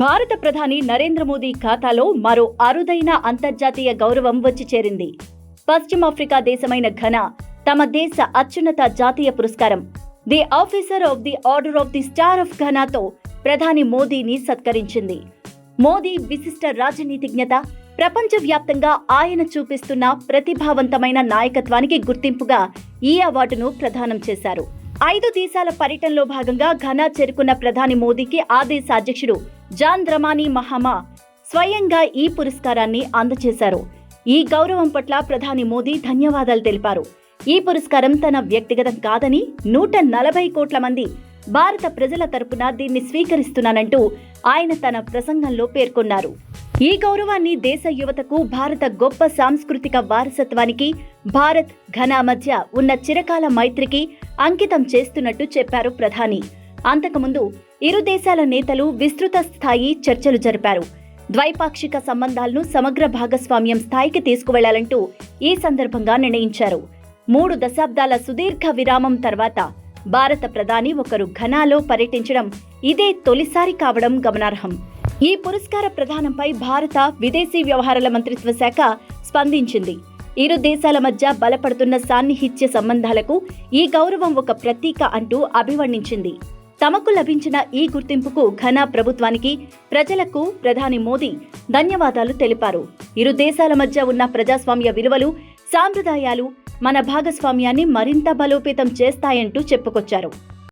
భారత ప్రధాని నరేంద్ర మోదీ ఖాతాలో మరో అరుదైన అంతర్జాతీయ గౌరవం వచ్చి చేరింది. పశ్చిమాఫ్రికా దేశమైన ఘనా తమ దేశ అత్యున్నత జాతీయ పురస్కారం. The officer of the order of the star of ఘనాతో ప్రధాని మోదీని సత్కరించింది. మోదీ విశిష్ట రాజనీతిజ్ఞత ప్రపంచవ్యాప్తంగా ఆయన చూపిస్తున్న ప్రతిభావంతమైన నాయకత్వానికి గుర్తింపుగా ఈ అవార్డును ప్రదానం చేశారు. ఐదు దేశాల పర్యటనలో భాగంగా ఘనా చేరుకున్న ప్రధాని మోదీకి ఆ దేశ అధ్యక్షుడు జాన్ ద్రమానీ మహామా స్వయంగా ఈ పురస్కారాన్ని అందజేశారు ఈ గౌరవం పట్ల ప్రధాని మోదీ ధన్యవాదాలు తెలిపారు. ఈ పురస్కారం తన వ్యక్తిగతం కాదని నూట నలభై కోట్ల మంది భారత ప్రజల తరపున దీన్ని స్వీకరిస్తున్నానంటూ ఆయన తన ప్రసంగంలో పేర్కొన్నారు. ఈ గౌరవాన్ని దేశ యువతకు భారత గొప్ప సాంస్కృతిక వారసత్వానికి భారత్ ఘనా మధ్య ఉన్న చిరకాల మైత్రికి అంకితం చేస్తున్నట్టు చెప్పారు ప్రధాని. అంతకుముందు ఇరు దేశాల నేతలు విస్తృత స్థాయి చర్చలు జరిపారు. ద్వైపాక్షిక సంబంధాలను సమగ్ర భాగస్వామ్యం స్థాయికి తీసుకువెళ్ళాలంటూ ఈ సందర్భంగా నిర్ణయించారు. మూడు దశాబ్దాల సుదీర్ఘ విరామం తర్వాత భారత ప్రధాని ఒకరు ఘనాలో పర్యటించడం ఇదే తొలిసారి కావడం గమనార్హం. ఈ పురస్కార ప్రదానంపై భారత విదేశీ వ్యవహారాల మంత్రిత్వ శాఖ స్పందించింది. ఇరు దేశాల మధ్య బలపడుతున్న సాన్నిహిత్య సంబంధాలకు ఈ గౌరవం ఒక ప్రతీక అంటూ అభివర్ణించింది. తమకు లభించిన ఈ గుర్తింపుకు ఘన ప్రభుత్వానికి ప్రజలకు ప్రధాని మోదీ ధన్యవాదాలు తెలిపారు. ఇరు దేశాల మధ్య ఉన్న ప్రజాస్వామ్య విలువలు సాంప్రదాయాలు మన భాగస్వామ్యాన్ని మరింత బలోపేతం చేస్తాయంటూ చెప్పుకొచ్చారు.